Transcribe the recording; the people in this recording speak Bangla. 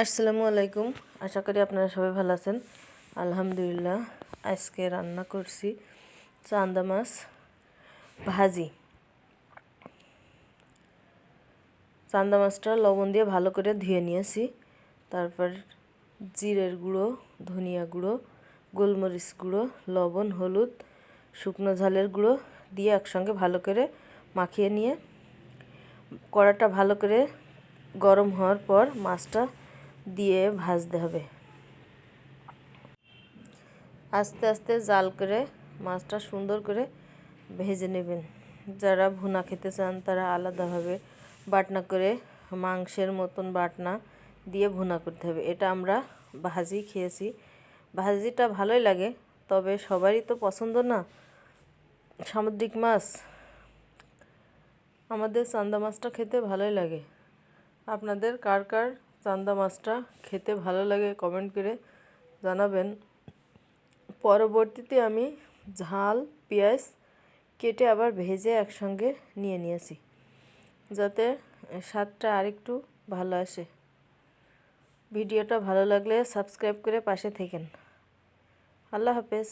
আসসালামু আলাইকুম। আশা করি আপনারা সবাই ভালো আছেন। আলহামদুলিল্লাহ, আজকে রান্না করছি চান্দা মাছ ভাজি। চান্দা মাছটা লবণ দিয়ে ভালো করে ধুয়ে নিয়েছি। তারপর জিরের গুঁড়ো, ধনিয়া গুঁড়ো, গোলমরিচ গুঁড়ো, লবণ, হলুদ, শুকনো ঝালের গুঁড়ো দিয়ে একসঙ্গে ভালো করে মাখিয়ে নিয়ে কড়াটা ভালো করে গরম হওয়ার পর মাছটা দিয়ে ভাজতে হবে। আস্তে আস্তে জাল করে, মাছটা সুন্দর করে ভেজে নেবেন। যারা ভুনা খেতে চান, তারা আলাদাভাবে বাটনা করে, মাংসের মতন বাটনা দিয়ে ভুনা করতে হবে। এটা আমরা ভাজি খেয়েছি। ভাজিটা ভালোই লাগে, তবে সবারই তো পছন্দ না। সামুদ্রিক মাছ, আমাদের চান্দা মাছটা খেতে ভালোই লাগে। আপনাদের কার কার চান্দা মাছটা খেতে ভালো লাগে কমেন্ট করে জানাবেন। পরবর্তীতে আমি ঝাল, পেঁয়াজ কেটে আবার ভেজে একসঙ্গে নিয়ে নিয়েছি, যাতে স্বাদটা আরেকটু ভালো আসে। ভিডিওটা ভালো লাগলে সাবস্ক্রাইব করে পাশে থেকেন। আল্লাহ হাফেজ।